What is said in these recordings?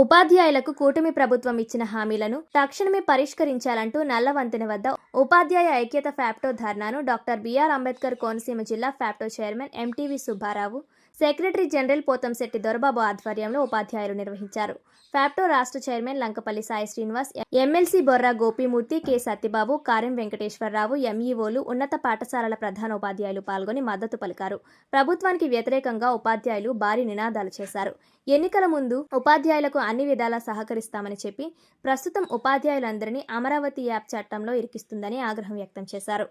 ఉపాధ్యాయులకు కూటమి ప్రభుత్వం ఇచ్చిన హామీలను తక్షణమే పరిష్కరించాలంటూ నల్లవంతెన వద్ద ఉపాధ్యాయ ఐక్యత ఫ్యాప్టో ధర్నాను డాక్టర్ బిఆర్ అంబేద్కర్ కోనసీమ జిల్లా FAPTO chairman MTV Subbarao secretary general Pothamsetti Dorababu ఆధ్వర్యంలో ఉపాధ్యాయులు నిర్వహించారు. ఫ్యాప్టో రాష్ట్ర chairman Lankapalli Sai Srinivas MLC Borra Gopimurthy K Satyababu Karem Venkateswararao ఎంఈఓలు ఉన్నత పాఠశాలల ప్రధాన ఉపాధ్యాయులు పాల్గొని మద్దతు పలికారు. ప్రభుత్వానికి వ్యతిరేకంగా ఉపాధ్యాయులు భారీ నినాదాలు చేశారు. ఎన్నికల ముందు ఉపాధ్యాయులకు అన్ని విధాలా సహకరిస్తామని చెప్పి ప్రస్తుతం ఉపాధ్యాయులందరినీ అమరావతి యాప్ చట్టంలో ఇరికిస్తుందని ఆగ్రహం వ్యక్తం చేశారు.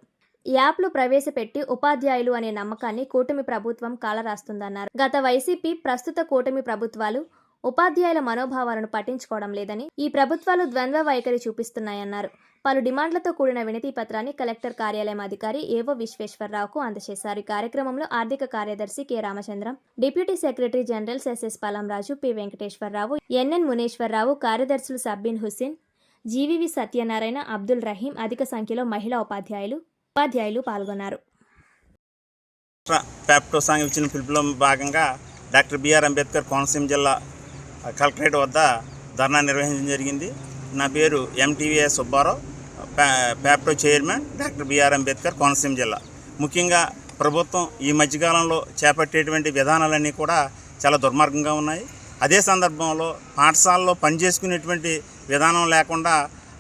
యాప్లు ప్రవేశపెట్టి ఉపాధ్యాయులు అనే నమ్మకాన్ని కూటమి ప్రభుత్వం కాలరాస్తుందన్నారు. గత వైసీపీ ప్రస్తుత కూటమి ప్రభుత్వాలు ఉపాధ్యాయుల మనోభావాలను పట్టించుకోవడం లేదని ఈ ప్రభుత్వాలు ద్వంద్వ వైఖరి చూపిస్తున్నాయన్నారు. పలు డిమాండ్లతో కూడిన వినతి పత్రాన్ని కలెక్టర్ కార్యాలయం అధికారి ఏవో విశ్వేశ్వరరావుకు అందజేశారు. ఈ కార్యక్రమంలో ఆర్థిక కార్యదర్శి K. Ramachandram deputy secretary general SS Palamraju P. Venkateswararao NN Muneswararao కార్యదర్శులు సబ్బిన్ హుస్సేన్ జీవివి సత్యనారాయణ అబ్దుల్ రహీం అధిక సంఖ్యలో మహిళా ఉపాధ్యాయులు ఉపాధ్యాయులు పాల్గొన్నారు. ప్యాప్టో సాంగ్ ఇచ్చిన పిలుపులో భాగంగా డాక్టర్ బిఆర్ అంబేద్కర్ కోనసీమ జిల్లా కలెక్టరేట్ వద్ద ధర్నా నిర్వహించడం జరిగింది. నా పేరు MTVS Subbarao. FAPTO chairman doctor BR Ambedkar Konaseema జిల్లా. ముఖ్యంగా ప్రభుత్వం ఈ మధ్యకాలంలో చేపట్టేటువంటి విధానాలన్నీ కూడా చాలా దుర్మార్గంగా ఉన్నాయి. అదే సందర్భంలో పాఠశాలలో పనిచేసుకునేటువంటి విధానం లేకుండా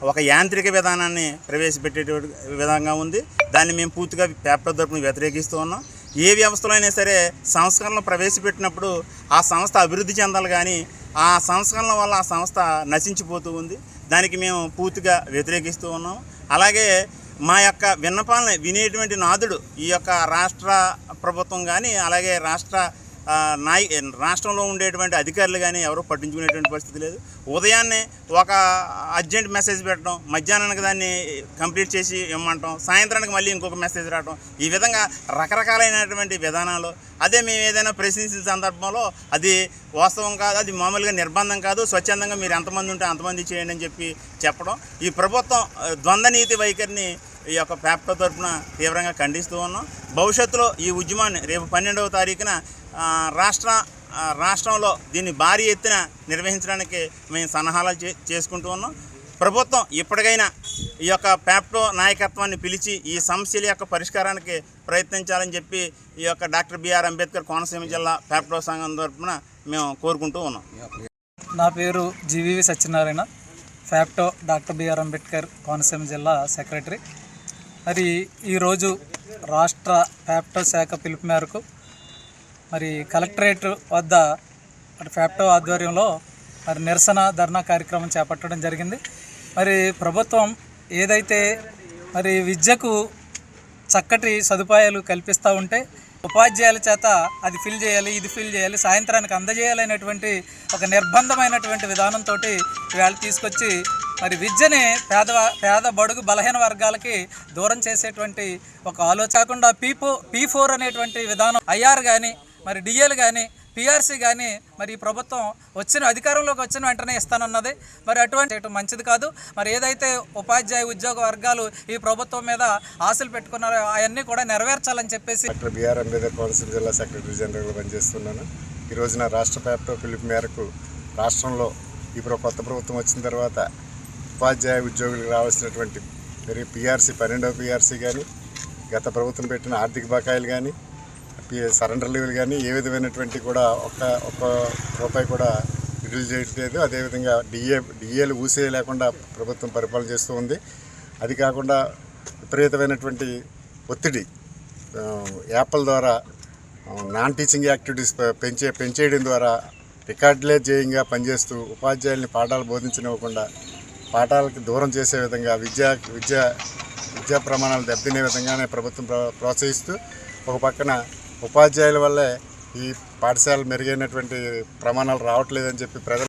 ఒక యాంత్రిక విధానాన్ని ప్రవేశపెట్టేటువంటి విధంగా ఉంది. దాన్ని మేము పూర్తిగా పేపర్ తరపున వ్యతిరేకిస్తూ ఉన్నాం. ఏ వ్యవస్థలో అయినా సరే సంస్కరణలు ప్రవేశపెట్టినప్పుడు ఆ సంస్థ అభివృద్ధి చెందాలి కానీ ఆ సంస్కరణల వల్ల ఆ సంస్థ నశించిపోతూ ఉంది. దానికి మేము పూర్తిగా వ్యతిరేకిస్తూ ఉన్నాం. అలాగే మా యొక్క విన్నపాలని వినేటువంటి నాదుడు ఈ యొక్క రాష్ట్ర ప్రభుత్వం కానీ అలాగే రాష్ట్ర నాయ రాష్ట్రంలో ఉండేటువంటి అధికారులు కానీ ఎవరు పట్టించుకునేటువంటి పరిస్థితి లేదు. ఉదయాన్నే ఒక అర్జెంట్ మెసేజ్ పెట్టడం మధ్యాహ్నానికి దాన్ని కంప్లీట్ చేసి ఇమ్మంటాం సాయంత్రానికి మళ్ళీ ఇంకొక మెసేజ్ రావడం ఈ విధంగా రకరకాలైనటువంటి విధానాలు. అదే మేము ఏదైనా ప్రశ్నించిన సందర్భంలో అది వాస్తవం కాదు అది మామూలుగా నిర్బంధం కాదు స్వచ్ఛందంగా మీరు ఎంతమంది ఉంటే అంతమంది చేయండి అని చెప్పి చెప్పడం. ఈ ప్రభుత్వం ద్వంద్వనీతి ద్వంద్వ నీతి వైఖరిని ఈ యొక్క పేపర్ తరఫున తీవ్రంగా ఖండిస్తూ ఉన్నాం. భవిష్యత్తులో ఈ ఉద్యమాన్ని రేపు పన్నెండవ తారీఖున రాష్ట్ర రాష్ట్రంలో దీన్ని భారీ ఎత్తున నిర్వహించడానికి మేము సన్నాహాలు చే చేసుకుంటూ ఉన్నాం. ప్రభుత్వం ఇప్పటికైనా ఈ యొక్క ప్యాప్టో నాయకత్వాన్ని పిలిచి ఈ సమస్యల యొక్క పరిష్కారానికి ప్రయత్నించాలని చెప్పి ఈ యొక్క డాక్టర్ బిఆర్ అంబేద్కర్ కోనసీమ జిల్లా ప్యాప్టో సంఘం తరఫున మేము కోరుకుంటూ ఉన్నాం. నా పేరు GVV Satyanarayana FAPTO doctor BR Ambedkar Konaseema జిల్లా సెక్రటరీ. మరి ఈరోజు రాష్ట్ర ఫ్యాప్టో శాఖ పిలుపు మేరకు మరి కలెక్టరేట్ వద్ద మరి ఫ్యాప్టో ఆధ్వర్యంలో మరి నిరసన ధర్నా కార్యక్రమం చేపట్టడం జరిగింది. మరి ప్రభుత్వం ఏదైతే మరి విద్యకు చక్కటి సదుపాయాలు కల్పిస్తూ ఉంటే ఉపాధ్యాయుల చేత అది ఫిల్ చేయాలి ఇది ఫిల్ చేయాలి సాయంత్రానికి అందజేయాలనేటువంటి ఒక నిర్బంధమైనటువంటి విధానంతో ఇవాళ తీసుకొచ్చి మరి విద్యని పేద పేద బడుగు బలహీన వర్గాలకి దూరం చేసేటువంటి ఒక ఆలోచన కాకుండా పీ పీ ఫోర్ అనేటువంటి విధానం ఐఆర్ కానీ మరి డిఎల్ కానీ పిఆర్సీ కానీ మరి ఈ ప్రభుత్వం వచ్చిన అధికారంలోకి వచ్చిన వెంటనే ఇస్తానన్నది. మరి అటువంటి మంచిది కాదు. మరి ఏదైతే ఉపాధ్యాయ ఉద్యోగ వర్గాలు ఈ ప్రభుత్వం మీద ఆశలు పెట్టుకున్నారో అవన్నీ కూడా నెరవేర్చాలని చెప్పేసి డాక్టర్ బిఆర్ అంబేద్కర్ కౌన్సిల్ జిల్లా సెక్రటరీ జనరల్గా పనిచేస్తున్నాను. ఈ రోజున రాష్ట్ర పేపర్ పిలుపు మేరకు రాష్ట్రంలో ఇప్పుడు కొత్త ప్రభుత్వం వచ్చిన తర్వాత ఉపాధ్యాయ ఉద్యోగులకు రావాల్సినటువంటి మరి పిఆర్సీ పన్నెండవ పిఆర్సీ కానీ గత ప్రభుత్వం పెట్టిన ఆర్థిక బకాయిలు కానీ సరెండర్ లీవులు కానీ ఏ విధమైనటువంటి కూడా ఒక్క ఒక్క రూపాయి కూడా విడుదల చేయట్లేదు. అదేవిధంగా డిఏ డిఏలు ఊసే లేకుండా ప్రభుత్వం పరిపాలన చేస్తూ ఉంది. అది కాకుండా విపరీతమైనటువంటి ఒత్తిడి యాప్ల ద్వారా నాన్ టీచింగ్ యాక్టివిటీస్ పెంచే పెంచేయడం ద్వారా రికార్డులే జేయంగా పనిచేస్తూ ఉపాధ్యాయుల్ని పాఠాలు బోధించనివ్వకుండా పాఠాలకు దూరం చేసే విధంగా విద్యా విద్యా విద్యా ప్రమాణాలు దెబ్బతినే విధంగానే ప్రభుత్వం ప్రోత్సహిస్తూ ఒక పక్కన ఉపాధ్యాయుల వల్లే ఈ పాఠశాలలు మెరుగైనటువంటి ప్రమాణాలు రావట్లేదని చెప్పి ప్రజలు